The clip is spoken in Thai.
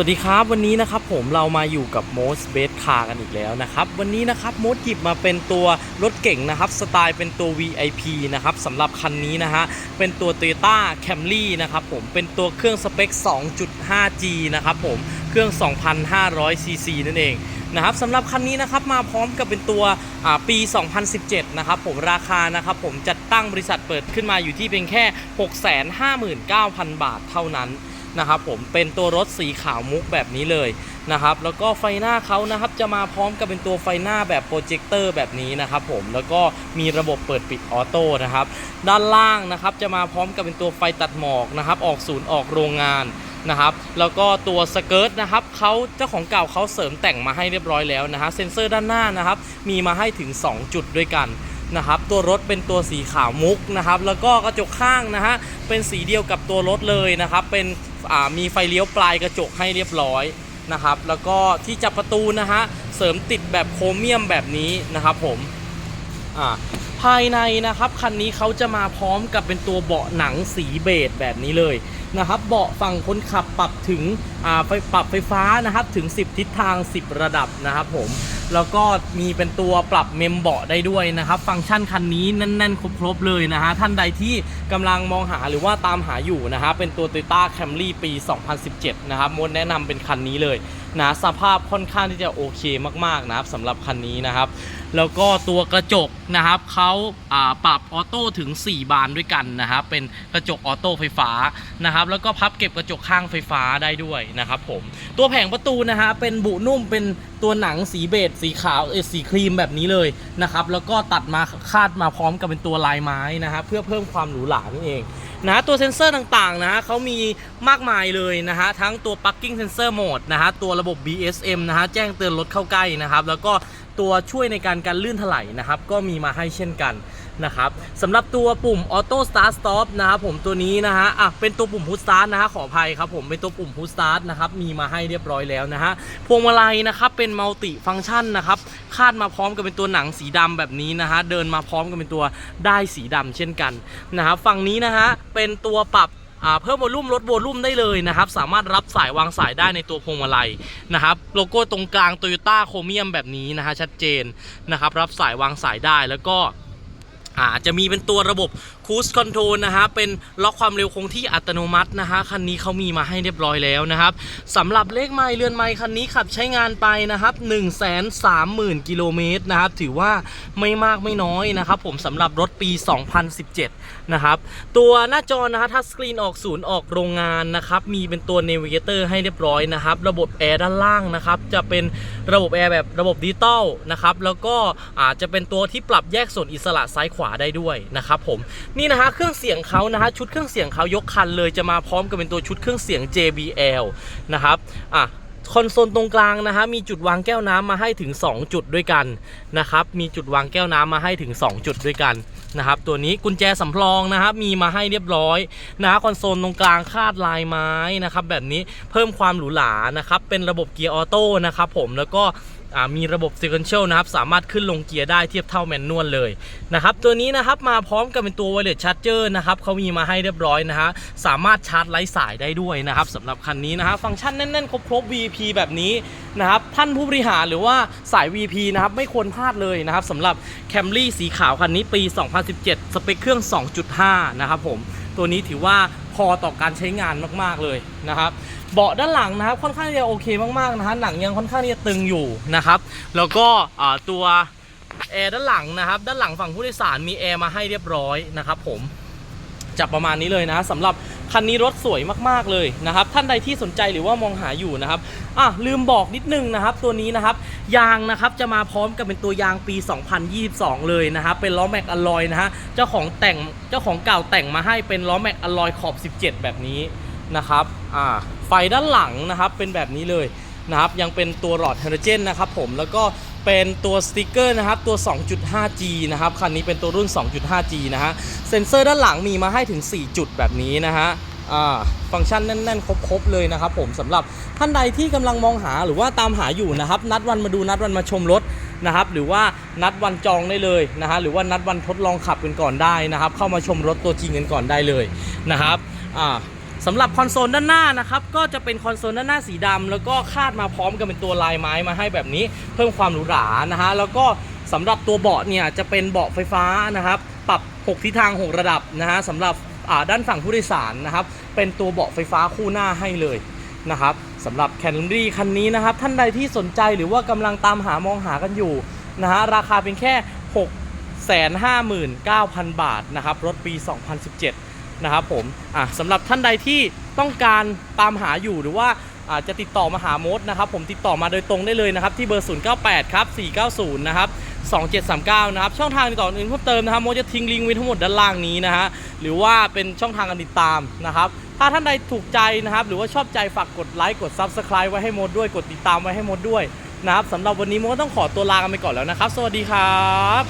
วัสดีครับวันนี้นะครับผมเรามาอยู่กับ Most Best Car กันอีกแล้วนะครับ วันนี้นะครับโมดหยิบมาเป็นตัวรถเก่งนะครับสไตล์เป็นตัว VIP นะครับสำหรับคันนี้นะฮะเป็นตัว Toyota Camry นะครับผมเป็นตัวเครื่องสเปค 2.5G นะครับผมเครื่อง 2,500 cc นั่นเองนะครับสำหรับคันนี้นะครับมาพร้อมกับเป็นตัวปี 2017 นะครับผมราคานะครับผมจัดตั้งบริษัทเปิดขึ้นมาอยู่ที่เพียงแค่ 659,000 บาทเท่านั้น นะครับผมเป็นตัวรถสีขาวมุกแบบนี้เลยนะครับแล้วก็ไฟหน้าเขานะครับจะมาพร้อมกับเป็นตัวไฟหน้าแบบโปรเจคเตอร์แบบนี้นะครับผมแล้วก็มีระบบเปิดปิดออโต้นะครับด้านล่างนะครับจะมาพร้อมกับเป็นตัวไฟตัดหมอกนะครับออกศูนย์ออกโรงงานนะครับแล้วก็ตัวสเกิร์ตนะครับเขาเจ้าของเก่าเขาเสริมแต่งมาให้เรียบร้อยแล้วนะฮะเซ็นเซอร์ด้านหน้านะครับมีมาให้ถึง 2 จุดด้วยกันนะครับตัวรถเป็นตัวสีขาวมุกนะครับแล้วก็กระจกข้างนะฮะเป็นสีเดียวกับตัวรถเลยนะครับเป็น มีไฟเลี้ยวปลายกระจกให้เรียบร้อยนะครับ แล้วก็ที่จับประตูนะฮะเสริมติดแบบโครเมียมแบบนี้นะครับผมอ่าภายในนะครับคันนี้เขาจะมาพร้อมกับเป็นตัวเบาะหนังสีเบจแบบนี้เลยนะครับเบาะฝั่งคนขับปรับถึงอ่าไฟปรับไฟฟ้านะครับถึง 10 ทิศทาง 10 ระดับนะครับผม แล้วก็มีเป็นตัวปรับเมมเบาะได้ด้วยนะครับ ฟังก์ชันคันนี้แน่นๆ ครบๆเลยนะฮะ ท่านใดที่กำลังมองหาหรือว่าตามหาอยู่นะฮะเป็นตัว Toyota Camry ปี 2017 นะครับมดแนะนำเป็นคันนี้เลย นะสภาพค่อนข้างที่จะโอเคมากๆนะครับสำหรับคันนี้นะครับ แล้วก็ตัวกระจกนะครับเขาาปรับออโต้ถึง 4 บานด้วยกันนะครับ เป็นกระจกออโต้ไฟฟ้านะครับ แล้วก็พับเก็บกระจกข้างไฟฟ้าได้ด้วยนะครับผมตัวแผงประตูนะฮะเป็นบุนุ่มเป็นตัวหนังสีเบจสีขาวเอสีครีมแบบนี้เลยนะครับ แล้วก็ตัดมาคาดมาพร้อมกับเป็นตัวลายไม้นะฮะเพื่อเพิ่มความหรูหรานั่นเอง นะตัวเซ็นเซอร์ต่างๆนะฮะเขามีมากมายเลยนะฮะทั้งตัว parking sensor mode นะฮะตัวระบบ BSM นะฮะแจ้งเตือนรถเข้าใกล้นะครับ แล้วก็ตัวช่วยในการการลื่นถลายนะครับ ก็มีมาให้เช่นกัน นะครับสำหรับตัวปุ่ม Auto Start Stop นะครับผมตัวนี้นะฮะอะเป็นตัวปุ่ม Push Start นะฮะขออภัยครับผมเป็นตัวปุ่ม Push Start นะครับมีมาให้เรียบร้อยแล้วนะฮะพวงมาลัยนะครับเป็นมัลติฟัง c t ชันนะครับคาดมาพร้อมกับเป็นตัวหนังสีดำแบบนี้นะฮะเดินมาพร้อมกับเป็นตัวได้สีดำเช่นกันนะครับฝั่งนี้นะฮะเป็นตัวปรับเพิ่มวอลลุ่มลดวอลลุ่มได้เลยนะครับ สามารถรับสายวางสายได้ในตัวพวงมาลัยนะครับ โลโก้ตรงกลาง Toyota โครเมียมแบบนี้นะฮะชัดเจนนะครับ รับสายวางสายได้แล้วก็ อาจจะมีเป็นตัวระบบ คูสคอนโทรลนะฮะเป็นล็อกความเร็วคงที่อัตโนมัตินะฮะคันนี้เขามีมาให้เรียบร้อยแล้วนะครับสำหรับเลขไมล์เรือนไมล์คันนี้ขับใช้งานไปนะครับ 1 3 0 0 0 0กิโลเมตรนะครับถือว่าไม่มากไม่น้อยนะครับผมสำหรับรถปี 2017 นะครับ ตัวหน้าจอนะฮะทัชสกรีนออกศูนย์ออกโรงงานนะครับมีเป็นตัว n น v i เกเตอร์ให้เรียบร้อยนะครับ ระบบแอร์ด้านล่างนะครับจะเป็นระบบแอร์แบบระบบดิจิตอลนะครับแล้วก็อาจจะเป็นตัวที่ปรับแยกส่วนอิสระซ้ายขวาได้ด้วยนะครับผมนี่นะฮะเครื่องเสียงเขานะฮะชุดเครื่องเสียงเขายกคันเลยจะมาพร้อมกับเป็นตัวชุดเครื่องเสียง JBL นะครับอะคอนโซลตรงกลางนะฮะมีจุดวางแก้วน้ำมาให้ถึง 2 จุดด้วยกันนะครับมีจุดวางแก้วน้ำมาให้ถึง 2 จุดด้วยกันนะครับตัวนี้กุญแจสำรองนะครับมีมาให้เรียบร้อยนะฮะคอนโซลตรงกลางคาดลายไม้นะครับแบบนี้เพิ่มความหรูหรานะครับเป็นระบบเกียร์ออโต้นะครับผมแล้วก็ มีระบบ sequential นะครับ สามารถขึ้นลงเกียร์ได้เทียบเท่าแมนนวลเลยนะครับ ตัวนี้นะครับมาพร้อมกับเป็นตัว wireless charger นะครับเขามีมาให้เรียบร้อยนะฮะ สามารถชาร์จไร้สายได้ด้วยนะครับสำหรับคันนี้นะฮะ ฟังก์ชันแน่นๆ ครบๆ VP แบบนี้นะครับ ท่านผู้บริหารหรือว่าสาย VP นะครับ ไม่ควรพลาดเลยนะครับสำหรับ Camry สีขาวคันนี้ปี 2017 สเปคเครื่อง 2.5 นะครับผม ตัวนี้ถือว่า พอต่อการใช้งานมากๆเลยนะครับ เบาะด้านหลังนะครับค่อนข้างจะโอเคมากๆนะฮะหนังยังค่อนข้างที่จะตึงอยู่นะครับ แล้วก็ตัวแอร์ด้านหลังนะครับ ด้านหลังฝั่งผู้โดยสารมีแอร์มาให้เรียบร้อยนะครับ ผมจะประมาณนี้เลยนะสำหรับ คันนี้รถสวยมากๆเลยนะครับ ท่านใดที่สนใจหรือว่ามองหาอยู่นะครับอะลืมบอกนิดนึงนะครับ ตัวนี้นะครับ ยางนะครับจะมาพร้อมกับเป็นตัวยางปี 2022 เลยนะครับ เป็นล้อแม็กอลลอยนะฮะเจ้าของแต่งเจ้าของเก่าแต่งมาให้เป็นล้อแม็กอลลอยขอบ 17 แบบนี้นะครับอ่าไฟด้านหลังนะครับเป็นแบบนี้เลยนะครับยังเป็นตัวหลอดไฮโดรเจนนะครับผมแล้วก็ เป็นตัวสติกเกอร์นะครับตัว 2.5G นะครับคันนี้เป็นตัวรุ่น 2.5G นะฮะเซ็นเซอร์ด้านหลังมีมาให้ถึง 4 จุดแบบนี้นะฮะฟังก์ชันแน่น ๆ ครบ ๆ เลยนะครับผมสำหรับท่านใดที่กำลังมองหาหรือว่าตามหาอยู่นะครับ นัดวันมาดูนัดวันมาชมรถนะครับ หรือว่านัดวันจองได้เลยนะฮะหรือว่านัดวันทดลองขับกันก่อนได้นะครับ เข้ามาชมรถตัวจริงกันก่อนได้เลยนะครับอ่า สำหรับคอนโซลด้านหน้านะครับก็จะเป็นคอนโซลด้านหน้าสีดำแล้วก็คาดมาพร้อมกับเป็นตัวลายไม้มาให้แบบนี้ เพิ่มความหรูหรานะฮะแล้วก็สำหรับตัวเบาะเนี่ยจะเป็นเบาะไฟฟ้านะครับปรับ 6 ทิศทาง 6 ระดับนะฮะสำหรับอ่าด้านฝั่งผู้โดยสารนะครับเป็นตัวเบาะไฟฟ้าคู่หน้าให้เลยนะครับสำหรับแคนรีคันนี้นะครับท่านใดที่สนใจหรือว่ากำลังตามหามองหากันอยู่นะฮะราคาเป็นแค่ 6 59,000 บาทนะครับรถปี 2017 นะครับผมอะสำหรับท่านใดที่ต้องการตามหาอยู่หรือว่าอาจจะติดต่อมาหาโมดนะครับผมติดต่อมาโดยตรงได้เลยนะครับที่เบอร์ 098 ครับ 490 นะครับ 2739 นะครับ ช่องทางติดต่ออื่นเพิ่มเติมนะครับโมดจะทิ้งลิงก์ไว้ทั้งหมดด้านล่างนี้นะฮะหรือว่าเป็นช่องทางการติดตามนะครับถ้าท่านใดถูกใจนะครับหรือว่าชอบใจฝากกดไลค์กด Subscribe ไว้ให้โมดด้วยกดติดตามไว้ให้โมดด้วยนะครับสำหรับวันนี้โมดต้องขอตัวลากันไปก่อนแล้วนะครับ สวัสดีครับ